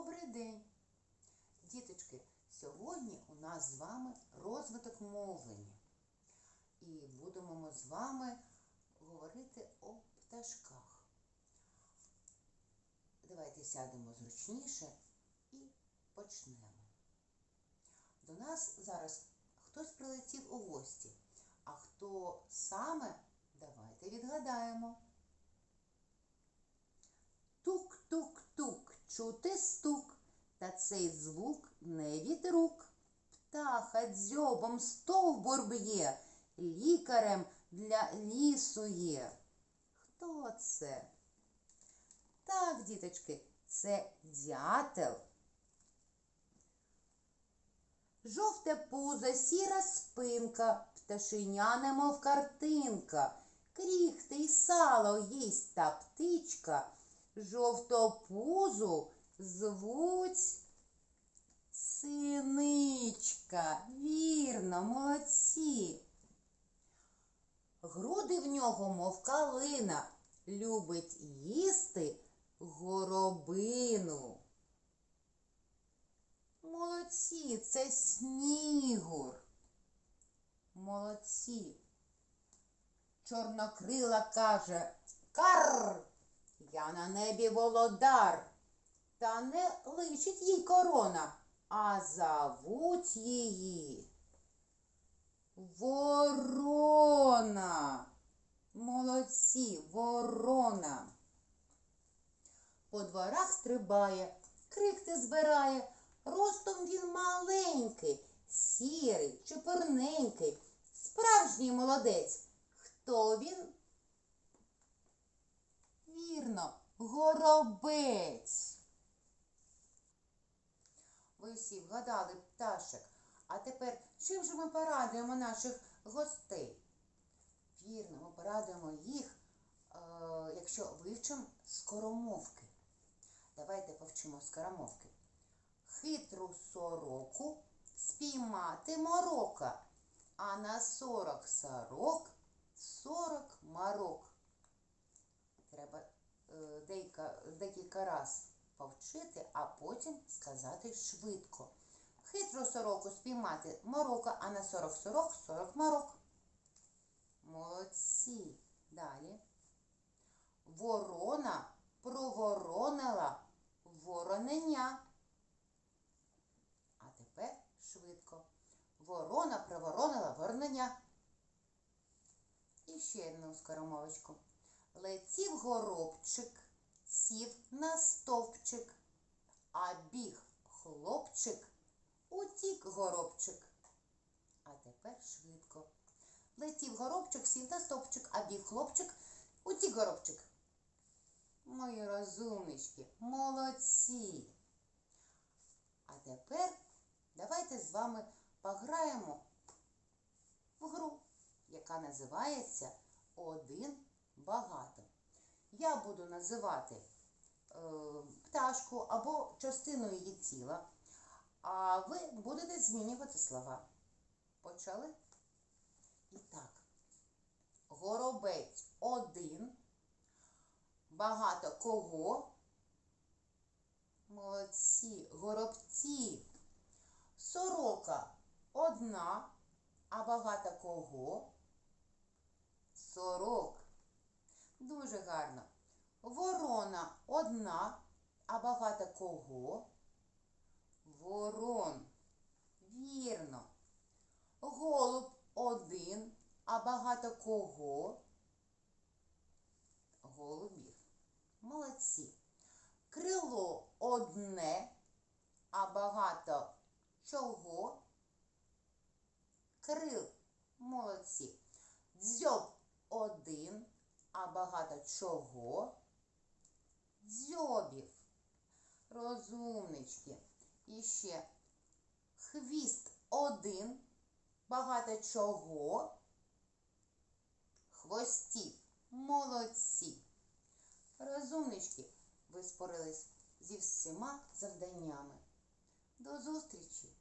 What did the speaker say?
Добрий день! Діточки, сьогодні у нас з вами розвиток мовлення. І будемо ми з вами говорити о пташках. Давайте сядемо зручніше і почнемо. До нас зараз хтось прилетів у гості, а хто саме, давайте відгадаємо. Чути стук, та цей звук не від рук. Птаха дзьобом стовбур б'є, лікарем для лісу є. Хто це? Так, діточки, це дятел. Жовте пузо, сіра спинка, пташеня немов картинка, кріхти й сало їсть та птичка, жовтопузу звуть синичка. Вірно, молодці. Груди в нього, мов калина, любить їсти горобину. Молодці, це снігур. Молодці. Чорнокрила каже Кар, я на небі володар. Та не личить їй корона, а зовуть її. Ворона. Молодці, ворона. По дворах стрибає, крихти збирає. Ростом він маленький, сірий, чепурненький, справжній молодець. Хто він? Вірно, горобець. Ви всі вгадали пташок. А тепер чим же ми порадуємо наших гостей? Вірно, ми порадуємо їх, е, якщо вивчимо скоромовки. Давайте повчимо скоромовки. Хитру сороку спіймати морока, а на сорок сорок сорок декілька раз повчити, а потім сказати швидко. Хитру сороку спіймати морока, а на сорок сорок сорок марок. Молодці. Далі. Ворона проворонила вороненя. А тепер швидко. Ворона проворонила вороненя. І ще одну скоромовочку. Летів горобчик, сів на стовпчик, а біг хлопчик, утік горобчик. А тепер швидко. Летів горобчик, сів на стовпчик, а біг хлопчик, утік горобчик. Мої розумнички, молодці. А тепер давайте з вами пограємо в гру, яка називається Один багато. Я буду називати е, пташку або частину її тіла, а ви будете змінювати слова. Почали? І так, горобець один, багато кого? Молодці, горобці. Сорока одна, а багато кого? Сорок. Дуже гарно. Ворона одна, а багато кого? Ворон. Вірно. Голуб один, а багато кого? Голубів. Молодці. Крило одне, а багато чого? Крил. Молодці. Дзьоб один, а багато чого? Дзьобів. Розумнички. І ще хвіст один, багато чого? Хвостів. Молодці. Розумнички, ви спорились зі всіма завданнями. До зустрічі!